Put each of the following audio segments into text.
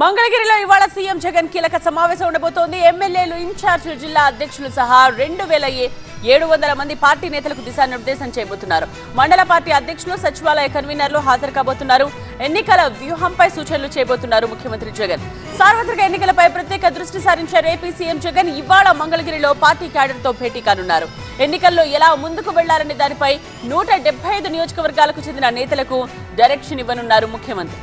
మంగళగిరిలో ఇవాళ సీఎం జగన్ కీలక సమావేశం ఉండబోతోంది. ఎమ్మెల్యేలు ఇన్ఛార్జీలు జిల్లా అధ్యక్షులు సహా రెండు వేల ఏడు వందల మంది పార్టీ నేతలకు దిశానిర్దేశం చేయబోతున్నారు. మండల పార్టీ అధ్యక్షులు సచివాలయ కన్వీనర్లు హాజరు కాబోతున్నారు. ఎన్నికల వ్యూహంపై సూచనలు చేయబోతున్నారు ముఖ్యమంత్రి జగన్. సార్వత్రిక ఎన్నికలపై ప్రత్యేక దృష్టి సారించారు ఏపీ సీఎం జగన్. ఇవాళ మంగళగిరిలో పార్టీ క్యాడర్తో భేటీ కానున్నారు. ఎన్నికల్లో ఎలా ముందుకు వెళ్ళారనే దానిపై నూట ఐదు నియోజకవర్గాలకు చెందిన నేతలకు డైరెక్షన్ ఇవ్వనున్నారు ముఖ్యమంత్రి.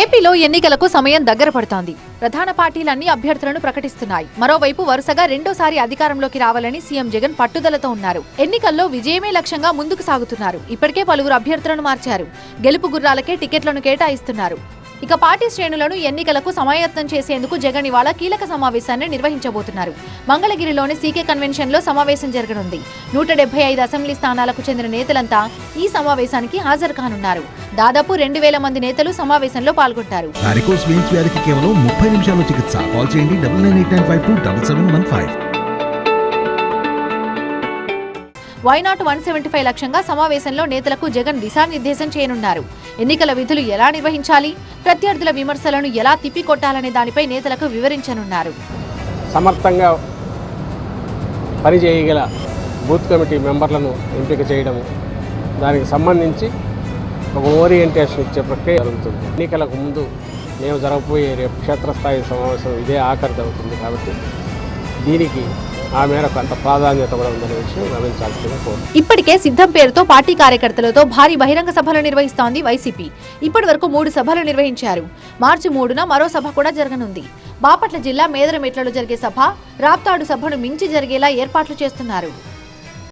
ఏపీలో ఎన్నికలకు సమయం దగ్గర పడుతోంది. ప్రధాన పార్టీలన్నీ అభ్యర్థులను ప్రకటిస్తున్నాయి. మరోవైపు వరుసగా రెండోసారి అధికారంలోకి రావాలని సీఎం జగన్ పట్టుదలతో ఉన్నారు. ఎన్నికల్లో విజయమే లక్ష్యంగా ముందుకు సాగుతున్నారు. ఇప్పటికే పలువురు అభ్యర్థులను మార్చారు. గెలుపు గుర్రాలకే టికెట్లను కేటాయిస్తున్నారు. ఇక పార్టీ శ్రేణులను ఎన్నికలకు సమాయత్తం చేసేందుకు జగన్ ఇవాళ కీలక సమావేశాన్ని నిర్వహించబోతున్నారు. మంగళగిరిలోని సీకే కన్వెన్షన్లో సమావేశం జరగనుంది. నూట డెబ్బై ఐదు అసెంబ్లీ స్థానాలకు చెందిన నేతలంతా ఈ సమావేశానికి హాజరు కానున్నారు. దాదాపు రెండు వేల మంది నేతలు సమావేశంలో పాల్గొంటారు. కేవలం ముప్పై చికిత్స. కాల్ చేయండి వైనాట్ వన్ సెవెంటీ ఫైవ్ లక్ష్యంగా సమావేశంలో నేతలకు జగన్ దిశానిర్దేశం చేయనున్నారు. ఎన్నికల విధులు ఎలా నిర్వహించాలి? ప్రత్యర్థుల విమర్శలను ఎలా తిప్పికొట్టాలనే దానిపై నేతలకు వివరించనున్నారు. సమర్థంగా పనిచేయగల బూత్ కమిటీ మెంబర్లను ఎంపిక చేయడం దానికి సంబంధించి ఒక ఓరియంటేషన్ ఇచ్చే ప్రక్రియ జరుగుతుంది. ఎన్నికలకు ముందు మేము జరగబోయే రేపు క్షేత్రస్థాయి సమావేశం ఇదే ఆఖరిది అవుతుంది కాబట్టి దీనికి ఆ మేరకు అంత ప్రాధాన్యత కూడా ఉందనే విషయం గమనించాల్సిందిగా కోరు ఇప్పటికే సిద్ధం పేరుతో పార్టీ కార్యకర్తలతో భారీ బహిరంగ సభలు నిర్వహిస్తోంది వైసీపీ. ఇప్పటి వరకు మూడు సభలు నిర్వహించారు. మార్చి మూడున మరో సభ కూడా జరగనుంది. బాపట్ల జిల్లా మేదరమెట్లలో జరిగే సభ రాప్తాడు సభను మించి జరిగేలా ఏర్పాట్లు చేస్తున్నారు.